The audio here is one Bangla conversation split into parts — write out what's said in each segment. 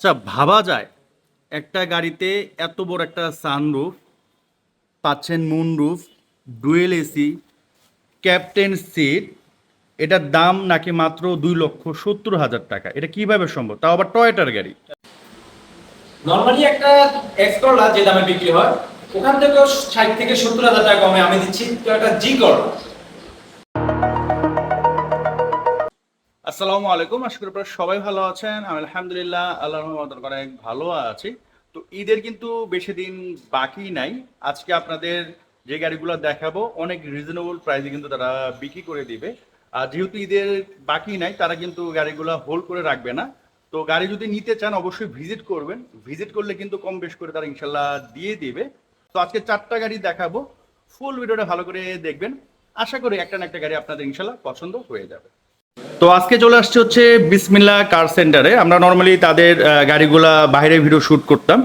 আচ্ছা ভাবা যায়, একটা গাড়িতে এত বড় একটা সানরুফ পাচ্ছেন moonroof dual AC captain seat এটার দাম নাকি মাত্র দুই লক্ষ সত্তর হাজার টাকা। এটা কীভাবে সম্ভব? তাও আবার টয়টার গাড়ি। নর্মালি একটা এক্স করলা যে দামে বিক্রি হয়, ওখান থেকেও ষাট থেকে সত্তর হাজার টাকা কমে আমি দিচ্ছি তো একটা জি করলা আসসালামু আলাইকুম। আশা করি আপনারা সবাই ভালো আছেন। আমি আলহামদুলিল্লাহ আল্লাহ রহমত অনেক ভালো আছি। তো ঈদের কিন্তু বেশি দিন বাকি নাই। আজকে আপনাদের যে গাড়িগুলো দেখাবো, অনেক রিজনেবল প্রাইসে কিন্তু তারা বিক্রি করে দিবে। আর যেহেতু ঈদের বাকি নাই, তারা কিন্তু গাড়িগুলো হোল্ড করে রাখবে না। তো গাড়ি যদি নিতে চান, অবশ্যই ভিজিট করবেন। ভিজিট করলে কিন্তু কম বেশ করে তারা ইনশাল্লাহ দিয়ে দিবে। তো আজকে চারটা গাড়ি দেখাবো। ফুল ভিডিওটা ভালো করে দেখবেন। আশা করি একটা না একটা গাড়ি আপনাদের ইনশাল্লাহ পছন্দ হয়ে যাবে। তো আজকে চলে আসছে হচ্ছে বিসমিল্লা কার সেন্টারে আমরা নর্মালি তাদের গাড়িগুলা বাইরে ভিডিও শ্যুট করতাম।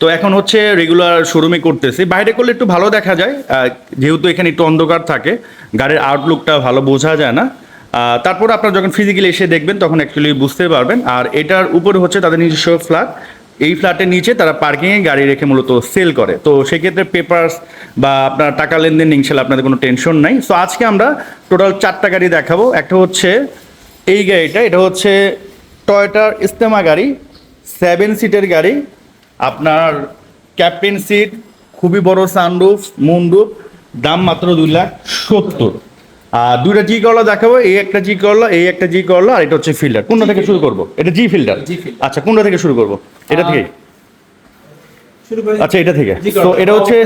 তো এখন হচ্ছে রেগুলার শোরুমে করতেছি। বাইরে করলে একটু ভালো দেখা যায়। যেহেতু এখানে একটু অন্ধকার থাকে, গাড়ির আউটলুকটা ভালো বোঝা যায় না। তারপর আপনারা যখন ফিজিক্যালি এসে দেখবেন, তখন অ্যাকচুয়ালি বুঝতে পারবেন। আর এটার উপরে হচ্ছে তাদের নিজস্ব ফ্ল্যাট এই ফ্ল্যাটের নিচে তারা পার্কিংয়ে গাড়ি রেখে মূলত সেল করে। তো সেক্ষেত্রে পেপারস বা আপনার টাকা লেনদেন ইনশাল্লাহ আপনাদের কোনো টেনশন নাই। সো আজকে আমরা টোটাল চারটা গাড়ি দেখাবো। একটা হচ্ছে এই গাড়িটা, এটা হচ্ছে টয়টার ইস্তেমা গাড়ি সেভেন সিটের গাড়ি। আপনার ক্যাপ্টেন সিট খুবই বড় সানরুফ মুনরুফ দাম মাত্র দুই লাখ সত্তর। দুইটা জি করলা দেখাবো এই একটা জি করলা এই একটা জি করলা আর এটা হচ্ছে ফিল্টার কোনটা থেকে শুরু করব? এটা জি ফিল্টার আচ্ছা কোনটা থেকে শুরু করব? এটা থেকে আচ্ছা এটা থেকে। তো এটা হচ্ছে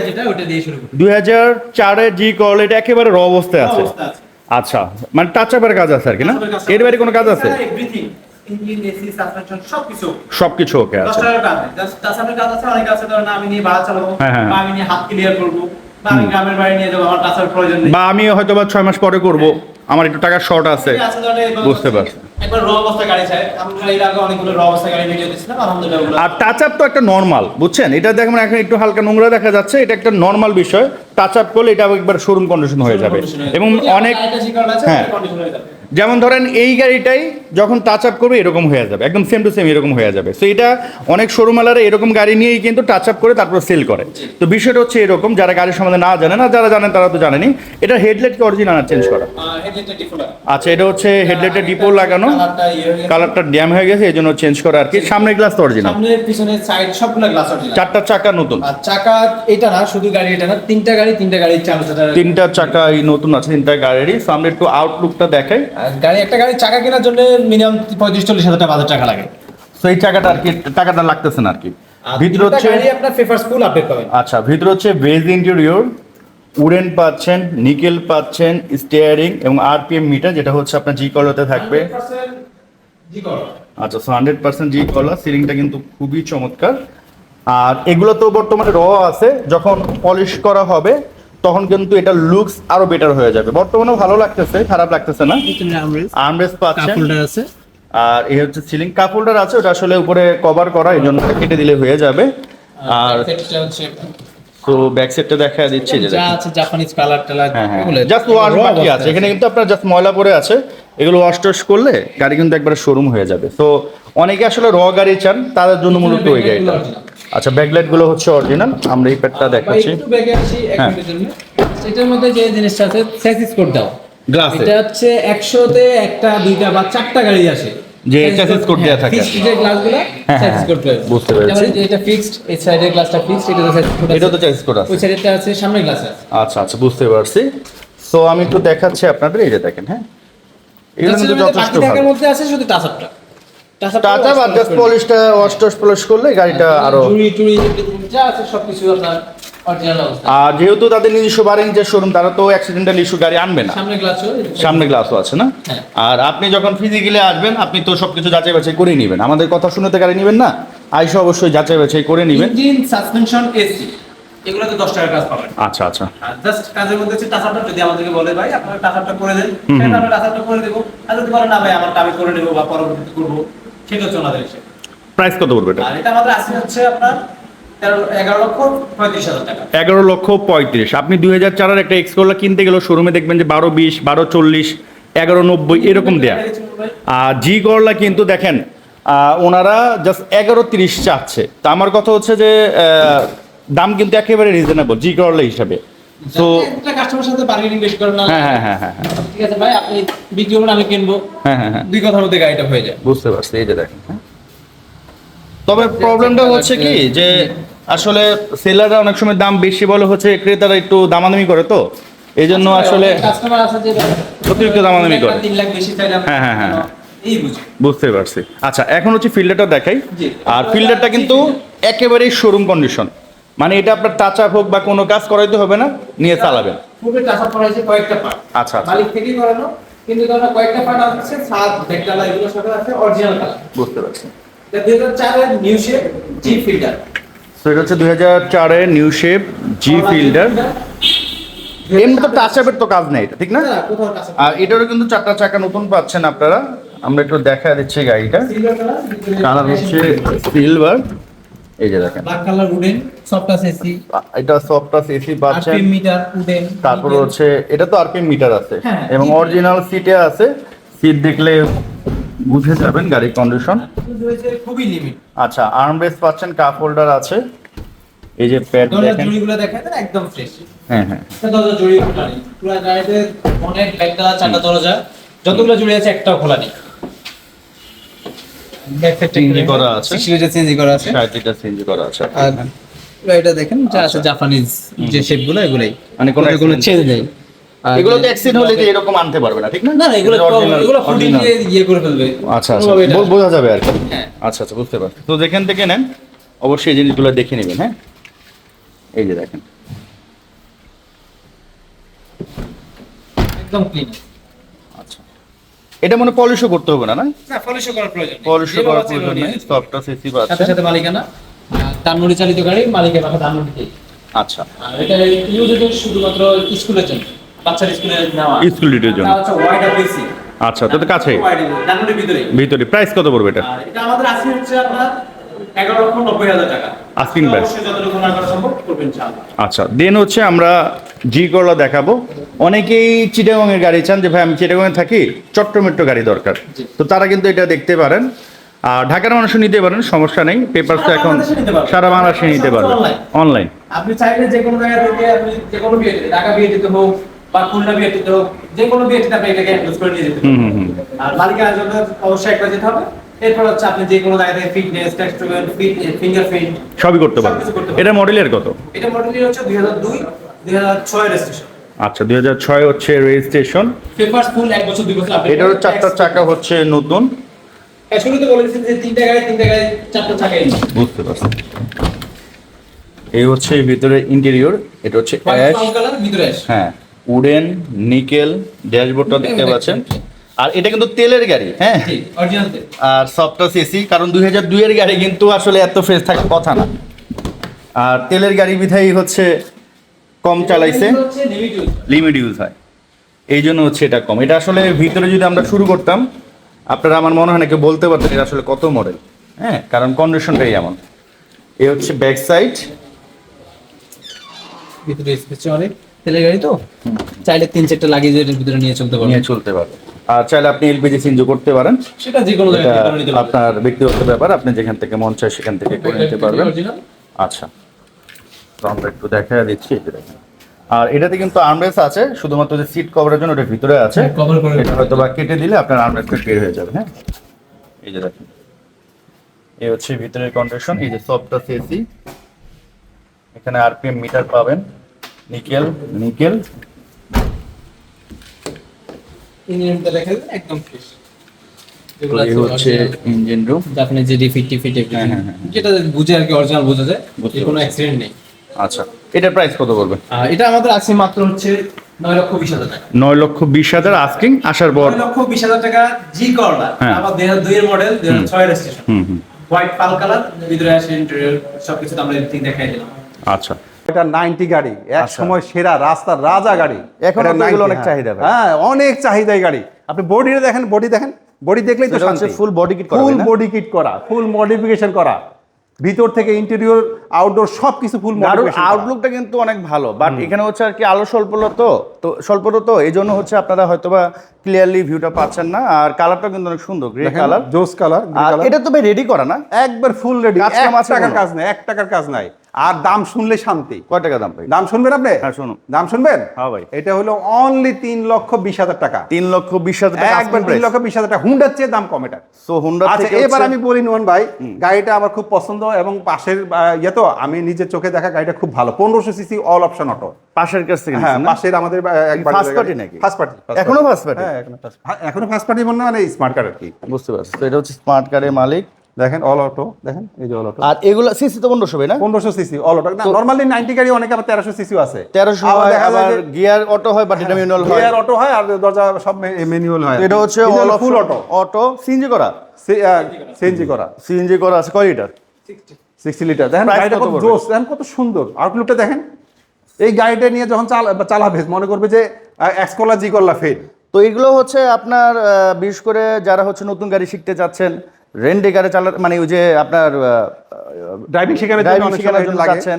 দুই হাজার চারের জি করলা এটা একেবারে র অবস্থায় আছে। আচ্ছা মানে টাচ আপের কাজ আছে আর কি না? এর বাইরে কোনো কাজ আছে? এভরিথিং ইঞ্জিন এসি সাসপেনশন সবকিছু। সবকিছু ওকে আছে। টাকার কাজ নেই জাস্ট টাচাপের কাজ আছে অনেক আছে। ধরেন আমি নিয়ে ভাড়া চালাবো। হ্যাঁ, হ্যাঁ। আমি নিয়ে হাত ক্লিয়ার করব। বা আমি হয়তো বা ছয় মাস পরে করব। আমার একটু টাকার শর্ট আছে। বুঝতে পারছি। আর টাচ আপ তো একটা নর্মাল বুঝছেন? এটা দেখেন এখন একটু হালকা নোংরা দেখা যাচ্ছে। এটা একটা নর্মাল বিষয়। টাচ আপ করলে এটা একবার শোরুম কন্ডিশন হয়ে যাবে। এবং অনেক হ্যাঁ। হয়ে। যেমন ধরেন এই গাড়িটাই যখন টাচ আপ করবে এরকম হয়ে যাবে একদম সেম টু সেম এরকম হয়ে যাবে। তো এটা অনেক শোরুমালারা এরকম গাড়ি নিয়েই কিন্তু টাচ আপ করে তারপর সেল করে। তো বিষয়টা হচ্ছে এরকম যারা গাড়ির সম্বন্ধে না জানে না যারা জানেন তারা তো জানেনি এটা হেডলাইটকে অরিজিনাল চেঞ্জ করা। আচ্ছা এটা হচ্ছে হেডলাইটের ডিপো লাগানো। কালারটা ইয়ে হয়ে গেছে। ড্যাম হয়ে এই জন্য চেঞ্জ করা আর কি। সামনের গ্লাস তো অরিজিনাল সামনের পিছনের সাইড সবগুলো গ্লাস অরিজিনাল চারটা চাকা নতুন। আর চাকা এটা না শুধু গাড়ি এটা না তিনটা গাড়ি তিনটা গাড়ি চার তিনটা চাকা এই নতুন আছে তিনটা গাড়িরই। সামনে একটু আউটলুকটা দেখাই। গাড়ি একটা গাড়ির চাকা কেনার জন্য মিনিমাম পঁয়ত্রিশ চল্লিশ হাজার টাকা বাজার টাকা লাগে। তো এই চাকাটা আর কি টাকাটা লাগতেছে না আর কি। আর ভিতরে হচ্ছে গাড়ি আপনার পেপার ফুল আপডেট পাবেন। আচ্ছা ভিতরে হচ্ছে বেজ ইন্টেরিয়র উডেন পাচ্ছেন নিকেল পাচ্ছেন স্টিয়ারিং এবং আরপিএম মিটার যেটা হচ্ছে আপনার জি কলাতে থাকবে। আচ্ছা সো হান্ড্রেড পার্সেন্ট জি কলা সিলিংটা কিন্তু খুবই চমৎকার। আর এগুলো তো বর্তমানে র আছে যখন পলিশ করা হবে তখন কিন্তু এটা লুকস আরও বেটার হয়ে যাবে। বর্তমানে ভালো লাগতেছে খারাপ লাগতেছে না। আর্মরেস পাচ্ছেন। আছে। আর এই হচ্ছে সিলিং কাপ হোল্ডার আছে ওটা আসলে উপরে কভার করা এই জন্য কেটে দিলে হয়ে যাবে। আর তো ব্যাক সাইডটা দেখা দিচ্ছি যে যা আছে জাপানিজ কালার টালার এগুলো জাস্ট ওয়াশ বাকি আছে। এখানে কিন্তু আপনার জাস্ট ময়লা পড়ে আছে। এগুলো ওয়াশ টশ করলে গাড়ি কিন্তু একবারে শোরুম হয়ে যাবে। তো অনেকে আসলে র গাড়ি চান তাদের জন্য মূলত ওই গাড়িটা। আচ্ছা ব্যাকলাইটগুলো হচ্ছে অরিজিনাল আমরা এই প্যাডটা দেখাচ্ছি। একটু ব্যাগে আসি এক হ্যাঁ। মিনিটের জন্য। সেটার মধ্যে যে জিনিসটা আছে স্যাসিস কোড দাও। গ্লাসে এটা হচ্ছে একশোতে একটা দুইটা বা চারটা গাড়ি আসে। যে chassis code দেয়া থাকে। ফিক্সড যে গ্লাসগুলো স্যাসিস কোড রয়েছে। বুঝতে পেরেছি। যে এটা ফিক্সড এই সাইডের গ্লাসটা ফিক্সড এটা তো স্যাসিস কোড এটা তো করা ওই আছে সাইডেরটা আছে সামনের গ্লাস আছে। আচ্ছা আচ্ছা বুঝতে পারছি। তো আমি একটু দেখাচ্ছি আপনাদের এই যে দেখেন হ্যাঁ। এগুলো কিন্তু যথেষ্ট ভালো। মধ্যে আছে শুধু টাচআপটা টাটা বা পলিশটা ওয়াশ টশ পলিশ করলে। গাড়িটা আরও চুরি টুরি যা আছে সবকিছু আপনার আর যেহেতু তাদের নিজস্ব বারিং যে শোরুম তারা তো অ্যাক্সিডেন্টাল ইস্যু গাড়ি আনবে না। সামনে গ্লাস সামনে গ্লাসও আছে না? হ্যাঁ। আর আপনি যখন ফিজিক্যালি আসবেন আপনি তো সবকিছু যাচাই বাছাই করে নেবেন। আমাদের কথা শুনে তো গাড়ি নেবেন না? আইসা অবশ্যই যাচাই বাছাই করে নেবেন। ইঞ্জিন সাসপেনশন এসি এগুলোতে 10 টাকার কাজ পাবেন। আচ্ছা আচ্ছা। জাস্ট কাজের মধ্যে হচ্ছে যদি আমাদেরকে বলে ভাই আপনারা করে দেন। আমরা টাচআপটা করে দেবো। আর যদি বলেন না ভাই আমি করে নেব বা পরবর্তীতে করব। সেটা হচ্ছে ওনাদের ইসে। প্রাইস কত পড়বে এটা? আর এটা আমাদের আসছে হচ্ছে আপনার এগারো লক্ষ পঁয়ত্রিশ আপনি দুই হাজার চারের একটা এক্সকোলা কিনতে গেলেও শোরুমে দেখবেন যে বারো বিশ বারো চল্লিশ এগারো নব্বই এরকম দেয়া। আর জি করলা কিন্তু দেখেন ওনারা জাস্ট এগারো তিরিশ চাচ্ছে। তা আমার কথা হচ্ছে যে দাম কিন্তু একেবারে রিজনেবল জি করলে হিসাবে। তো একটা কাস্টমার সাথে বার্গেনিং বেশি করেন না হ্যাঁ হ্যাঁ। হ্যাঁ হ্যাঁ হ্যাঁ ঠিক আছে ভাই আপনি বিক্রি করবেন আমি কিনবো। হ্যাঁ হ্যাঁ দুই কথার মধ্যে গাড়িটা হয়ে যায়। বুঝতে পারছি এই যে দেখেন। তবে প্রবলেমটা হচ্ছে কি যে আসলে সেলাররা অনেক সময় দাম বেশি বলে হচ্ছে ক্রেতারা একটু দামাদামি করে তো। এই জন্য আসলে কাস্টমার আছে যে অতিরিক্ত দামাদামি করে। হ্যাঁ, হ্যাঁ, হ্যাঁ। বুঝতে পারছি। আচ্ছা এখন হচ্ছে ফিল্ডারটা দেখাই। আর ফিল্ডারটা কিন্তু একেবারেই শোরুম কন্ডিশন মানে এটা আপনার টাচ আপ হোক বা কোনো কাজ করাইতে হবে না নিয়ে চালাবেন। খুবই কয়েকটা পার্ট আচ্ছা আচ্ছা। মালিক থেকেই করানো কিন্তু ধরো কয়েকটা পার্ট আছে সাত ভেক্টালা এগুলো সব আছে অরিজিনাল কালার বুঝতে পারছি। দুই হাজার চারের নিউ শেপ জি ফিল্টার তো এটা হচ্ছে নিউ শেপ জি ফিল্ডার এমনি তো টাচ আপের তো কাজ নেই এটা ঠিক না? আর এটারও কিন্তু চারটা চাকা নতুন পাচ্ছেন আপনারা। আমরা একটু দেখা দিচ্ছি গাড়িটা। কালার হচ্ছে সিলভার এই যে দেখেন। ব্ল্যাক কালার উডেন সফট আছে এসি এটা সফটটা এসি পাচ্ছেন আরপিএম মিটার উডেন তারপর হচ্ছে এটা তো আরপিএম মিটার আছে। হ্যাঁ। এবং অরিজিনাল সিটে আছে। সিট দেখলে বুঝে যাবেন গাড়ির কন্ডিশন খুবই লিমিট আচ্ছা আর্মরেস পাচ্ছেন কাপ হোল্ডার আছে। এই যে প্যাড দেখেন। জুড়িগুলো দেখা যায় একদম ফ্রেশ হ্যাঁ হ্যাঁ। দরজা জুড়ি খোলা নেই। পুরো গাড়িতে অনেক ব্যাগডালা চারটা দরজা যতগুলো জুড়ে আছে একটাও খোলা নেই। চেঞ্জ করা আছে। চেঞ্জ করা আছে। সাইডটা চেঞ্জ করা আছে। আর এটা দেখেন যা আছে জাপানিজ যে শেপগুলো এগুলোই। মানে কোনো কোনো চেঞ্জ নেই। এগুলো তো অ্যাক্সিডেন্ট হলে এরকম আনতে পারবে না ঠিক না? না না এগুলো এগুলো ফুটিং দিয়ে ইয়ে করে ফেলবে। আচ্ছা আচ্ছা। বোঝা যাবে আর কি। হ্যাঁ। আচ্ছা আচ্ছা বুঝতে পারছি। তো যেখান থেকে নেন। অবশ্যই এই জিনিসগুলো দেখে নেবেন হ্যাঁ? এই যে দেখেন। একদম ক্লিন আচ্ছা এটা মনে পলিশও করতে হবে না না? না পলিশ করার প্রয়োজন পলিশও করার প্রয়োজন নেই সফটটা সিসি হবে। সাথে সাথে মালিকানা দানমুড়ি চালিত গাড়ি মালিকের পাশে দানমুড়ি আচ্ছা। আর এটা ইউজ হচ্ছে শুধুমাত্র স্কুলের জন্য বাচ্চার স্কুলে নেওয়া। স্কুল ডিটের জন্য হচ্ছে ওয়াইড অফিসি আচ্ছা তো তো কাছেই। দানমুড়ির ভিতরে ভিতরে প্রাইস কত পড়বে এটা? এটা আমাদের আসি হচ্ছে আপনার এগারো লক্ষ নব্বই হাজার টাকা। Asking price। যতটুকু সম্ভব করবেন আচ্ছা দেন হচ্ছে আমরা জি করলা দেখাবো। অনেকেই চিটাগংয়ের গাড়ি চান যে ভাই আমি চিটাগংয়ে থাকি চট্ট মেট্রো গাড়ি দরকার। তো তারা কিন্তু এটা দেখতে পারেন। আর ঢাকার মানুষও নিতে পারেন সমস্যা নেই। পেপার তো এখন। সারা বাংলাদেশে নিতে পারবেন। অনলাইন আপনি চাইলে যে কোনো জায়গা থেকে আপনি যে কোনো বিয়ে ঢাকা বিয়ে দিতে হোক বা খুলনা বিয়ে দিতে হোক যে কোনো বিয়ে দিতে আপনি এটাকে ইউজ করে নিয়ে যেতে পারেন হুম হুম আর মালিকানার জন্য অবশ্যই একবার যেতে হবে। এরপর হচ্ছে আপনি যে কোনো জায়গা থেকে ফিটনেস টেক্সটুয়াল ফিঙ্গারপ্রিন্ট সবই করতে পারবেন। সবকিছু করতে পারবেন। এটা মডেলের কত? এটা মডেলটি হচ্ছে দুই হাজার দুই। রেজিস্ট্রেশন আচ্ছা দুই হাজার ছয় হচ্ছে রেজিস্ট্রেশন পেপার ফুল এক বছর দুই বছর এটারও চারটা চাকা হচ্ছে নতুন। শুরুতে বলেছেন যে তিনটা গাড়ি তিনটা গাড়ি চারটা চাকাই বুঝতে পারছি। এই হচ্ছে ভিতরে ইন্টেরিয়র এটা হচ্ছে অ্যাশ হ্যাঁ উডেন নিকেল ড্যাশবোর্ডটা দেখতে পাচ্ছেন। আর এটা কিন্তু তেলের গাড়ি হ্যাঁ? আর সফটটা এসি কারণ দুই হাজার দুইয়ের গাড়ি কিন্তু আসলে এত ফ্রেশ থাকার কথা না। আর তেলের গাড়ি বিধাই হচ্ছে কম চালাইছে। লিমিট ইউজ হয়। এই জন্য হচ্ছে এটা কম। এটা আসলে ভিতরে যদি আমরা শুরু করতাম আপনারা আমার মনে হয় না বলতে পারতেন এটা আসলে কত মডেল হ্যাঁ কারণ কন্ডিশনটাই এমন। এ হচ্ছে ব্যাক সাইড ভিতরে স্পেস অনেক তেলের গাড়ি তো চাইলে তিন চারটা লাগিয়ে এর ভিতরে নিয়ে চলতে নিয়ে চলতে পারবে আর চাইলে আপনি এলপিজি চেঞ্জ করতে পারেন। সেটা যে কোনো পারবেন। আপনার ব্যক্তিগত ব্যাপার। আপনি যেখান থেকে মন চায় সেখান থেকে করে নিতে পারবেন। আচ্ছা। আমরা একটু দেখা দিচ্ছি। আর এটাতে কিন্তু আর্মরেস আছে শুধুমাত্র যে সিট কভারের জন্য ওটা ভিতরে আছে। হ্যাঁ, এটা হয়তো বা কেটে দিলে আপনার আর্মরেসটা বের হয়ে যাবে হ্যাঁ? এই যে দেখেন। এই হচ্ছে ভিতরের কন্ডিশন এই যে সফটটা এসি এখানে আরপিএম মিটার পাবেন নিকেল নিকেল। ইঞ্জিনটা একদম ফ্রেশ এই হচ্ছে ইঞ্জিন রুম আপনি যে ডিফিট টিফিট হ্যাঁ, হ্যাঁ। যেটা বুঝে আর কি অরিজিনাল বোঝা যায় কোনো অ্যাক্সিডেন্ট নেই। আচ্ছা এটার প্রাইস কত পড়বে এটা আমাদের আছে মাত্র হচ্ছে নয় লক্ষ বিশ হাজার টাকা। নয় লক্ষ বিশ হাজার আস্কিং আসার পর নয় লক্ষ বিশ হাজার টাকা জি করলা হ্যাঁ। আমার দুই হাজার দুইয়ের মডেল দুই হাজার হুম হোয়াইট পাল কালার ভিতরে আসে ইন্টেরিয়র সবকিছু আমরা দেখাই দিলাম। আচ্ছা। এটা নাইনটি গাড়ি এক আচ্ছা। সময় সেরা রাস্তার রাজা গাড়ি। এখনও এটা তো এগুলো 90 অনেক হ্যাঁ। চাহিদা হ্যাঁ অনেক চাহিদা গাড়ি। আপনি বডিটা দেখেন বডি দেখেন? বডি দেখলেই তো body kit করা, ফুল বডি কিট করা ফুল মডিফিকেশন করা। ভিতর থেকে ইন্টেরিয়র আউটডোর সব কিছু ফুল আউটলুকটা কিন্তু অনেক ভালো বাট এখানে হচ্ছে আর কি আলো স্বল্পলো তো তো এই জন্য হচ্ছে আপনারা হয়তোবা ক্লিয়ারলি ভিউটা পাচ্ছেন না আর কালারটা কিন্তু অনেক সুন্দর গ্রে কালার জোস কালার এটা তো ভাই রেডি করা না? একবার ফুল রেডি এক টাকার কাজ নাই এক টাকার কাজ নাই। আর দাম শুনলে শান্তি। কয় টাকা দাম ভাই? দাম শুনবেন আপনি? হ্যাঁ, শুনুন। দাম শুনবেন? হ্যাঁ ভাই। এটা হলো অনলি তিন লক্ষ বিশ হাজার টাকা। তিন লক্ষ বিশ হাজার টাকা একবার তিন লক্ষ বিশ হাজার টাকা। হুন্ডার চেয়ে দাম কম এটা। সো হুন্ডা আচ্ছা এবার আমি বলি নুমান ভাই গাড়িটা আমার খুব পছন্দ এবং পাশের ইয়ে তো আমি নিজের চোখে দেখা গাড়িটা খুব ভালো। পনেরোশো সিসি অল অপশন অটো পাশের কাছ থেকে হ্যাঁ পাশের আমাদের First party নাকি? ফার্স্ট পার্টি এখনও party? হ্যাঁ এখনও ফার্স্ট পার্টি মনে মানে স্মার্ট কার্ড আর কি। বুঝতে পারছি। তো এটা হচ্ছে স্মার্ট কারের মালিক। দেখেন অল অটো দেখেন এই যে অল অটো আর এগুলো সিসি তো পনেরোশো ভাই না? পনেরোশো CC all auto normally ninety গাড়ি অনেকে আবার তেরোশো সিসিও আছে। তেরোশো আবার হয় দেখা যায় আবার গিয়ার অটো হয় বাট এটা ম্যানুয়াল হয়। গিয়ার অটো হয় আর দরজা সব ম্যানুয়াল হয়। এটা হচ্ছে all full auto auto CNG করা? সিএনজি করা। সিএনজি করা আছে কয় লিটার সিক্সটি লিটার দেখেন গাড়িটা কত জোস দেখেন কত সুন্দর। আউটলুকটা দেখেন এই গাড়িটা নিয়ে যখন চালা চালাবে মনে করবে যে এক্স করলা জি করলা ফেল তো এগুলো হচ্ছে আপনার বিশেষ করে যারা হচ্ছে নতুন গাড়ি শিখতে চাচ্ছেন রেন্টে গাড়ি চালা মানে ওই যে আপনার ড্রাইভিং শেখানোর জন্য ড্রাইভিং অনেক শেখানোর জন্য যাচ্ছেন।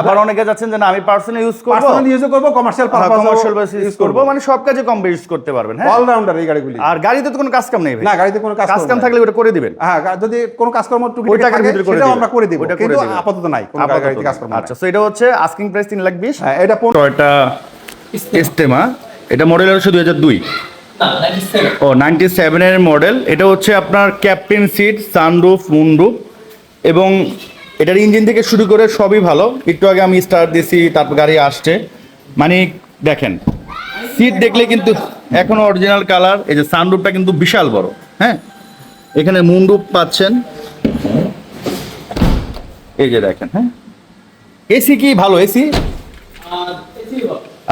আবার অনেকে যাচ্ছেন যে না আমি পার্সোনাল ইউজ করব। পার্সোনাল ইউজ করব কমার্শিয়াল কমার্শিয়াল বাস ইউজ করব। মানে সব কাজে কম ইউজ করতে পারবেন হ্যাঁ? অলরাউন্ডার এই গাড়িগুলি। আর গাড়িতে তো কোনো কাজ কাম নেই না গাড়িতে কোনো কাজ কাজ কাম থাকলে ওটা করে দিবেন। হ্যাঁ যদি কোনো কাজকর্ম টুকি ওই টাকার ভিতরে করে আমরা করে দিব। কিন্তু আপাতত নাই কোনো গাড়িতে না। কাজকর্ম আচ্ছা সো এটা হচ্ছে আস্কিং প্রাইস তিন লাখ বিশ। হ্যাঁ এটা টয়টা এটা মডেল হচ্ছে দুই হাজার দুই। ও নাইনটি সেভেনের মডেল এটা হচ্ছে আপনার ক্যাপ্টেন সিট সানরুফ মুনরুফ এবং এটার ইঞ্জিন থেকে শুরু করে সবই ভালো। একটু আগে আমি স্টার্ট দিয়েছি তারপর গাড়ি আসছে। মানে দেখেন সিট দেখলে কিন্তু এখনও অরিজিনাল কালার এই যে সানরুফটা কিন্তু বিশাল বড় হ্যাঁ? এখানে মুনরুফ পাচ্ছেন। এই যে দেখেন হ্যাঁ? এসি কি ভালো এসি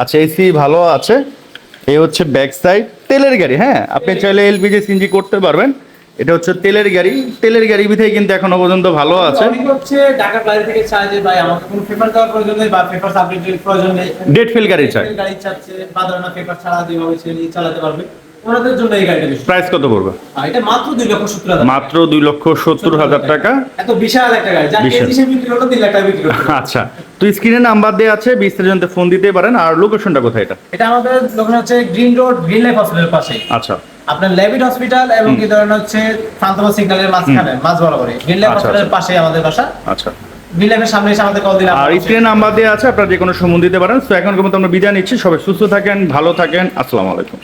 আচ্ছা এসি ভালো আছে। এই হচ্ছে ব্যাক সাইড তেলের গাড়ি হ্যাঁ? আপনি চাইলে এলপিজি সিএনজি করতে পারবেন। এটা হচ্ছে তেলের গাড়ি। তেলের গাড়ি বিধায় কিন্তু এখনও পর্যন্ত ভালো আছে। হচ্ছে ঢাকার বাইরে থেকে চায় যে ভাই আমাকে কোনো পেপার দেওয়ার প্রয়োজন নেই বা পেপার সাবমিটের প্রয়োজন নেই। ডেট ফিল গাড়ি চাই গাড়ি চাচ্ছে বাদানা পেপার ছাড়া যেভাবে সে চালাতে পারবে। ওনাদের জন্য এই গাড়িটা প্রাইস কত পড়বে? এটা মাত্র দুই লক্ষ সত্তর হাজার মাত্র দুই লক্ষ সত্তর হাজার টাকা। এত বিশাল একটা গাড়ি। যা কেজি সে বিক্রি হলো তিন লাখ টাকা বিক্রি আচ্ছা। তো স্ক্রিনে নাম্বার দেওয়া আছে বিস্তারিত জানতে ফোন দিতে পারেন। আর লোকেশনটা কোথায় এটা? এটা আমাদের দোকান হচ্ছে গ্রিন রোড গ্রিন লাইফ হসপিটালের পাশে আচ্ছা। আপনার লেভিড হসপিটাল এবং কি ধরেন হচ্ছে শান্তমা সিগন্যালের মাঝখানে মাঝ বরাবরে গ্রিন লাইফ হসপিটালের পাশে আমাদের বাসা। আচ্ছা। গ্রিন লাইফের সামনে এসে আমাদের কল দিলে আর স্ক্রিনে নাম্বার দেওয়া আছে আপনারা যে কোনো সময় দিতে পারেন। তো এখন কিন্তু আমরা বিদায় নিচ্ছি। সবাই সুস্থ থাকেন ভালো থাকেন। আসসালামু আলাইকুম।